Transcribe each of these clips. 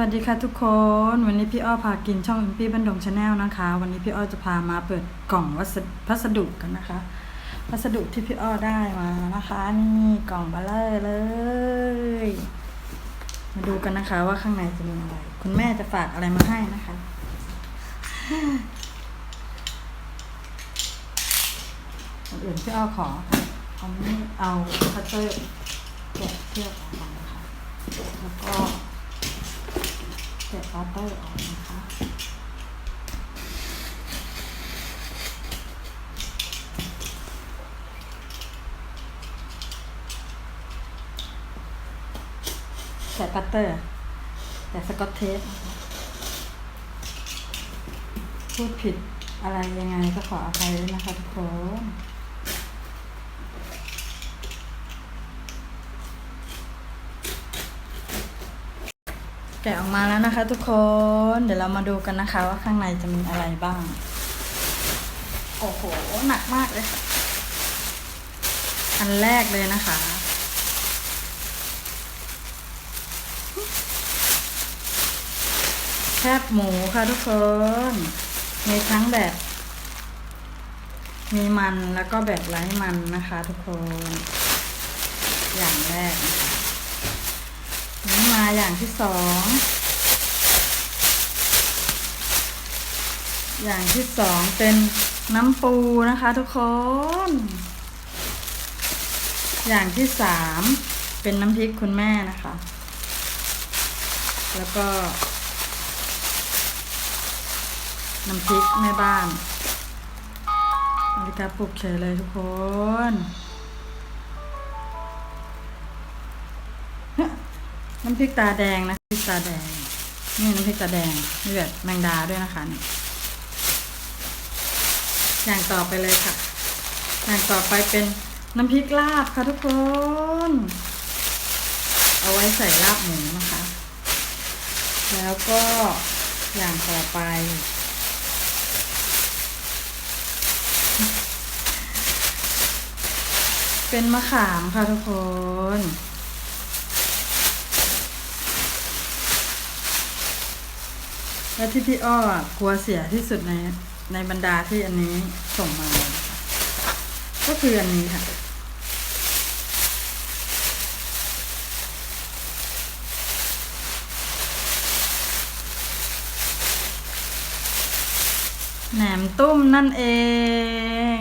วัสดีค่ะทุกคน วันนี้พี่อ้อพากินช่องอิมปี้บันดงชาแนลนะคะ วันนี้พี่อ้อจะพามาเปิดกล่องวัสดพัสดุกันนะคะ พัสดุที่พี่อ้อได้มานะคะนี่กล่องเบลเลอร์เลย มาดูกันนะคะ ว่าข้างในจะมีอะไร คุณแม่จะฝากอะไรมาให้นะคะ อื่นพี่อ้อขอเอาเอาคัตเตอร์แกะเชือกออกก่อนนะคะแล้วก็ แกะปัตเตอร์ออกนะคะแกะปัตเตอร์แต่สกอตเทปพูดผิดอะไรยังไงก็ขออภัยด้วยนะคะทุกคน แกะออกมาแล้วนะคะ ทุกคน เดี๋ยวเรามาดูกันนะคะ ว่าข้างในจะมีอะไรบ้าง โอ้โห หนักมากเลยค่ะ อันแรกเลยนะคะ แคบหมูค่ะทุกคน มีทั้งแบบ มีมันแล้วก็แบบไร้มันนะคะ ทุกคน อย่างแรกนะคะ อย่างที่สอง อย่างที่สองเป็นน้ำปูนะคะทุกคน อย่างที่สามเป็นน้ำพริกคุณแม่นะคะ แล้วก็ น้ำพริกแม่บ้านนาฬิกาปลุกเฉยเลยทุกคน น้ำพริกตาแดงนะพริกตาแดง นี่น้ำพริกตาแดงมีแบบแมงดาด้วยนะคะอย่างต่อไปเลยค่ะ อย่างต่อไปเป็นน้ำพริกลาบค่ะทุกคน เอาไว้ใส่ลาบหมูนะคะ แล้วก็อย่างต่อไป เป็นมะขามค่ะทุกคน และที่พี่อ้อกลัวเสียที่สุดในในบรรดาที่อันนี้ส่งมา ก็คืออันนี้ค่ะแหนมตุ้มนั่นเอง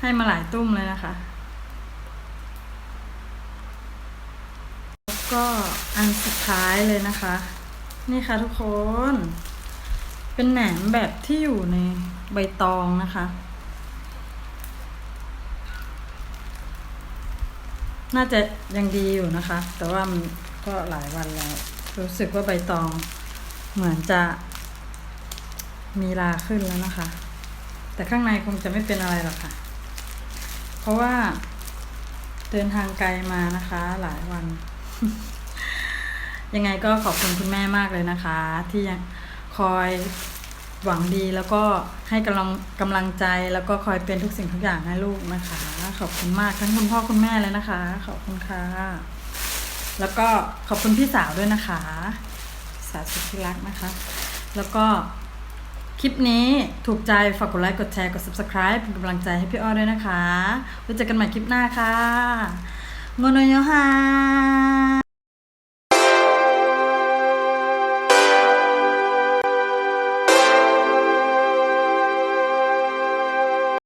ให้มาหลายตุ้มเลยนะคะ แล้ว ก็อันสุดท้ายเลยนะคะ นี่ค่ะทุกคน เป็นแหนมแบบที่อยู่ในใบตองนะคะ น่าจะยังดีอยู่นะคะ แต่ว่ามันก็หลายวันแล้ว รู้สึกว่าใบตองเหมือนจะมีลาขึ้นแล้วนะคะ แต่ข้างในคงจะไม่เป็นอะไรหรอกค่ะ เพราะว่าเดินทางไกลมานะคะหลายวัน ยังไงก็ขอบคุณคุณแม่มากเลยนะคะ ที่ยังคอยหวังดีแล้วก็ให้กำลังกำลังใจแล้วก็คอยเป็นทุกสิ่งทุกอย่างให้ลูกนะคะ ขอบคุณมากทั้งคุณพ่อคุณแม่เลยนะคะ ขอบคุณค่ะ แล้วก็ขอบคุณพี่สาวด้วยนะคะ สาวสุดที่รักนะคะ แล้วก็คลิปนี้ถูกใจฝากกดไลค์กดแชร์กด subscribe เป็นกำลังใจให้พี่อ้อด้วยนะคะไว้เจอกันใหม่คลิปหน้าค่ะ โมโนโยฮา